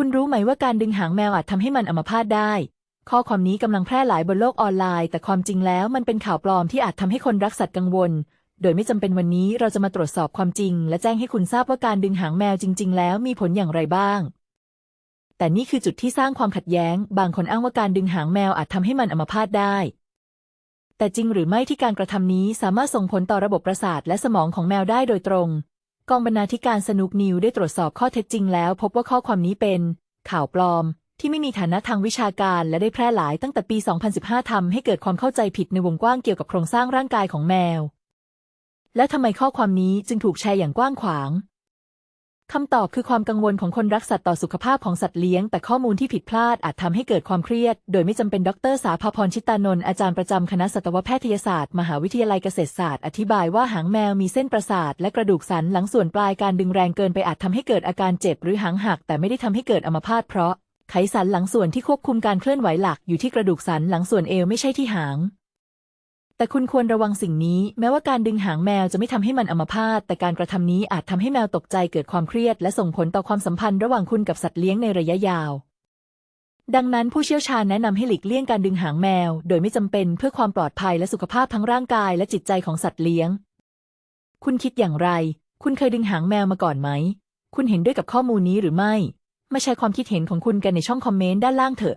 คุณรู้ไหมว่าการดึงหางแมวอาจทำให้มันอัมพาตได้ ข้อความนี้กำลังแพร่หลายบนโลกออนไลน์ แต่ความจริงแล้วมันเป็นข่าวปลอมที่อาจทำให้คนรักสัตว์กังวล โดยไม่จำเป็นวันนี้เราจะมาตรวจสอบความจริง และแจ้งให้คุณทราบว่าการดึงหางแมวจริง ๆ แล้วมีผลอย่างไรบ้าง แต่นี่คือจุดที่สร้างความขัดแย้ง บางคนอ้างว่าการดึงหางแมวอาจทำให้มันอัมพาตได้ แต่จริงหรือไม่ที่การกระทำนี้สามารถส่งผลต่อระบบประสาทและสมองของแมวได้โดยตรง กองบรรณาธิการสนุกนิวได้ตรวจสอบข้อเท็จจริงแล้ว พบว่าข้อความนี้เป็น ข่าวปลอม ที่ไม่มีฐานะทางวิชาการและได้แพร่หลายตั้งแต่ปี 2015ทำให้เกิดความเข้าใจผิดในวงกว้างเกี่ยวกับโครงสร้างร่างกายของแมว และทำไมข้อความนี้จึงถูกแชร์อย่างกว้างขวาง คำตอบคือความกังวลของคนรักสัตว์ต่อสุขภาพของสัตว์เลี้ยง แต่ข้อมูลที่ผิดพลาดอาจทำให้เกิดความเครียด โดยไม่จำเป็นดรสาภาพรชิตานนท์อาจารย์ประจำคณะสัตวแพทยศาสตร์ มหาวิทยาลัยเกษตรศาสตร์ อธิบายว่าหางแมวมีเส้นประสาท และกระดูกสันหลังส่วนปลายการดึงแรงเกินไปอาจทำให้เกิดอาการเจ็บหรือหางหัก แต่ไม่ได้ทำให้เกิดอัมพาตเพราะไขสันหลังส่วนที่ควบคุมการเคลื่อนไหวหลักอยู่ที่กระดูกสันหลังส่วนเอวไม่ใช่ที่หาง แต่คุณควรระวังสิ่งนี้ แม้ว่าการดึงหางแมวจะไม่ทำให้มันอัมพาตแต่การกระทำนี้อาจทำให้แมวตกใจเกิดความเครียด และส่งผลต่อความสัมพันธ์ระหว่างคุณกับสัตว์เลี้ยงในระยะยาว ดังนั้นผู้เชี่ยวชาญแนะนำให้หลีกเลี่ยงการดึงหางแมว โดยไม่จำเป็นเพื่อความปลอดภัยและสุขภาพทั้งร่างกายและจิตใจของสัตว์เลี้ยง คุณคิดอย่างไร คุณเคยดึงหางแมวมาก่อนไหม คุณเห็นด้วยกับข้อมูลนี้หรือไม่ มาแชร์ความคิดเห็นของคุณกันในช่องคอมเมนต์ด้านล่างเถอะ